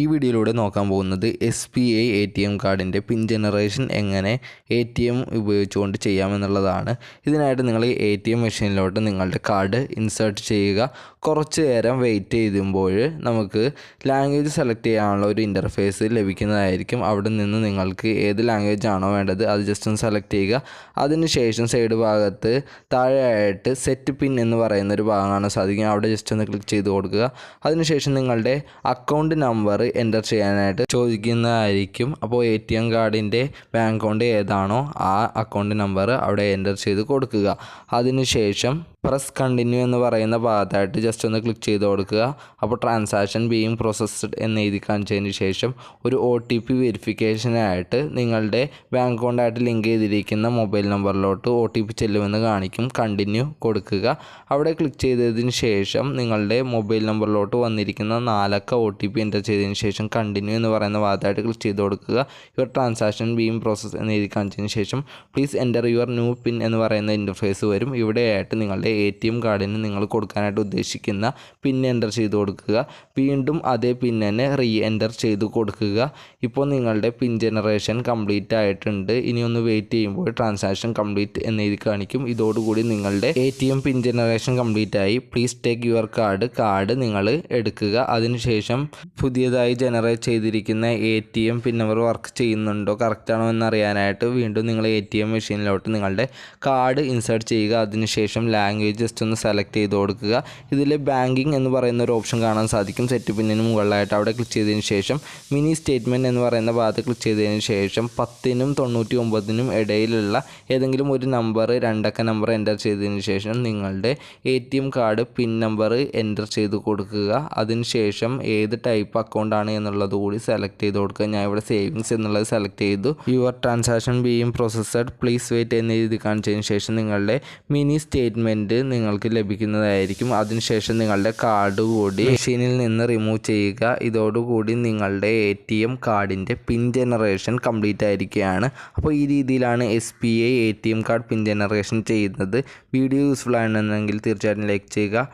ഈ വീഡിയോയിലൂടെ നോക്കാൻ പോകുന്നത് S B I A T M കാർഡിന്റെ പിൻ ജനറേഷൻ എങ്ങനെ എ ടി എം ഉപയോഗിച്ചുകൊണ്ട് ചെയ്യാമെന്നുള്ളതാണ്. ഇതിനായിട്ട് നിങ്ങൾ എ ടി എം മെഷീനിലോട്ട് നിങ്ങളുടെ കാർഡ് ഇൻസേർട്ട് ചെയ്യുക. കുറച്ച് നേരം വെയിറ്റ് ചെയ്യുമ്പോൾ നമുക്ക് ലാംഗ്വേജ് സെലക്ട് ചെയ്യാനുള്ള ഒരു ഇന്റർഫേസ് ലഭിക്കുന്നതായിരിക്കും. അവിടെ നിന്ന് നിങ്ങൾക്ക് ഏത് ലാംഗ്വേജ് ആണോ വേണ്ടത് അത് ജസ്റ്റ് ഒന്ന് സെലക്ട് ചെയ്യുക. അതിനുശേഷം സൈഡ് ഭാഗത്ത് താഴെയായിട്ട് സെറ്റ് പിൻ എന്ന് പറയുന്ന ഒരു ഭാഗം കാണാൻ സാധിക്കും അവിടെ ജസ്റ്റ് ഒന്ന് ക്ലിക്ക് ചെയ്ത് കൊടുക്കുക. അതിനുശേഷം നിങ്ങളുടെ അക്കൗണ്ട് നമ്പർ എന്റർ ചെയ്യാനായിട്ട് ചോദിക്കുന്നതായിരിക്കും. അപ്പോൾ എ ടി എം കാർഡിന്റെ ബാങ്ക് അക്കൗണ്ട് ഏതാണോ ആ അക്കൗണ്ട് നമ്പർ അവിടെ എന്റർ ചെയ്ത് കൊടുക്കുക. അതിനുശേഷം പ്രസ് കണ്ടിന്യൂ എന്ന് പറയുന്ന ഭാഗത്തായിട്ട് ജസ്റ്റ് ഒന്ന് ക്ലിക്ക് ചെയ്ത് കൊടുക്കുക. അപ്പോൾ ട്രാൻസാക്ഷൻ ബീയിങ് പ്രോസസ്ഡ് എന്ന് എഴുതി കാണിച്ചതിന് ശേഷം ഒരു ഒ ടി പി വെരിഫിക്കേഷനായിട്ട് നിങ്ങളുടെ ബാങ്ക് അക്കൗണ്ടായിട്ട് ലിങ്ക് ചെയ്തിരിക്കുന്ന മൊബൈൽ നമ്പറിലോട്ട് ഒ ടി പി ചെല്ലുമെന്ന് കാണിക്കും. കണ്ടിന്യൂ കൊടുക്കുക. അവിടെ ക്ലിക്ക് ചെയ്തതിന് ശേഷം നിങ്ങളുടെ മൊബൈൽ നമ്പറിലോട്ട് വന്നിരിക്കുന്ന നാലക്ക ഒ ടി പി എന്റർ ചെയ്തതിന് ശേഷം കണ്ടിന്യൂ എന്ന് പറയുന്ന ഭാഗത്തായിട്ട് ക്ലിക്ക് ചെയ്ത് കൊടുക്കുക. യുവർ ട്രാൻസാക്ഷൻ ബീയിങ് പ്രോസസ് എന്ന് എഴുതി കാണിച്ചതിന് ശേഷം please enter your new pin എന്ന് പറയുന്ന ഇന്റർഫേസ് വരും. ഇവിടെയായിട്ട് നിങ്ങളുടെ എ ടി എം കാർഡിന് നിങ്ങൾ കൊടുക്കാനായിട്ട് ഉദ്ദേശിക്കുന്ന പിൻ എന്റർ ചെയ്ത് കൊടുക്കുക. വീണ്ടും അതേ പിൻ തന്നെ റീ എന്റർ ചെയ്ത് കൊടുക്കുക. ഇപ്പോൾ നിങ്ങളുടെ പിൻ ജനറേഷൻ കംപ്ലീറ്റ് ആയിട്ടുണ്ട്. ഇനി ഒന്ന് വെയിറ്റ് ചെയ്യുമ്പോൾ ട്രാൻസാക്ഷൻ കംപ്ലീറ്റ് എന്ന് എഴുതി കാണിക്കും. ഇതോടുകൂടി നിങ്ങളുടെ A T M pin generation complete ആയി. Please take your card card നിങ്ങൾ എടുക്കുക. അതിനുശേഷം പുതിയതായി ജനറേറ്റ് ചെയ്തിരിക്കുന്ന A T M pin number work ചെയ്യുന്നുണ്ടോ കറക്റ്റാണോ എന്നറിയാനായിട്ട് വീണ്ടും നിങ്ങൾ എ ടി എം മെഷീനിലോട്ട് നിങ്ങളുടെ കാർഡ് ഇൻസേർട്ട് ചെയ്യുക. അതിനുശേഷം ലാംഗ്വേജ് ജസ്റ്റ് ഒന്ന് സെലക്ട് ചെയ്ത് കൊടുക്കുക. ഇതിൽ ബാങ്കിങ് എന്ന് പറയുന്ന ഒരു ഓപ്ഷൻ കാണാൻ സാധിക്കും. സെറ്റ് പിന്നിന് മുകളിലായിട്ട് അവിടെ ക്ലിക്ക് ചെയ്തതിന് ശേഷം മിനി സ്റ്റേറ്റ്മെന്റ് എന്ന് പറയുന്ന ഭാഗത്ത് ക്ലിക്ക് ചെയ്തതിന് ശേഷം പത്തിനും തൊണ്ണൂറ്റി ഒമ്പതിനും ഇടയിലുള്ള ഏതെങ്കിലും ഒരു നമ്പർ രണ്ടക്ക നമ്പർ എന്റർ ചെയ്തതിന് ശേഷം നിങ്ങളുടെ A T M card pin number enter ചെയ്ത് കൊടുക്കുക. അതിനുശേഷം ഏത് ടൈപ്പ് അക്കൗണ്ടാണ് എന്നുള്ളത് കൂടി സെലക്ട് ചെയ്ത് കൊടുക്കുക. ഞാൻ ഇവിടെ സേവിങ്സ് എന്നുള്ളത് സെലക്ട് ചെയ്തു. Your transaction being processed please wait എന്ന് എഴുതി കാണിച്ചതിന് ശേഷം നിങ്ങളുടെ മിനി സ്റ്റേറ്റ്മെന്റ് നിങ്ങൾക്ക് ലഭിക്കുന്നതായിരിക്കും. അതിനുശേഷം നിങ്ങളുടെ കാർഡ് കൂടി മെഷീനിൽ നിന്ന് റിമൂവ് ചെയ്യുക. ഇതോടുകൂടി നിങ്ങളുടെ എ ടി എം കാർഡിന്റെ പിൻ ജനറേഷൻ കംപ്ലീറ്റ് ആയിരിക്കുകയാണ്. അപ്പോൾ ഈ രീതിയിലാണ് S B I A T M card pin generation ചെയ്യുന്നത്. വീഡിയോ യൂസ്ഫുൾ ആണെന്നുണ്ടെങ്കിൽ തീർച്ചയായിട്ടും ലൈക്ക് ചെയ്യുക.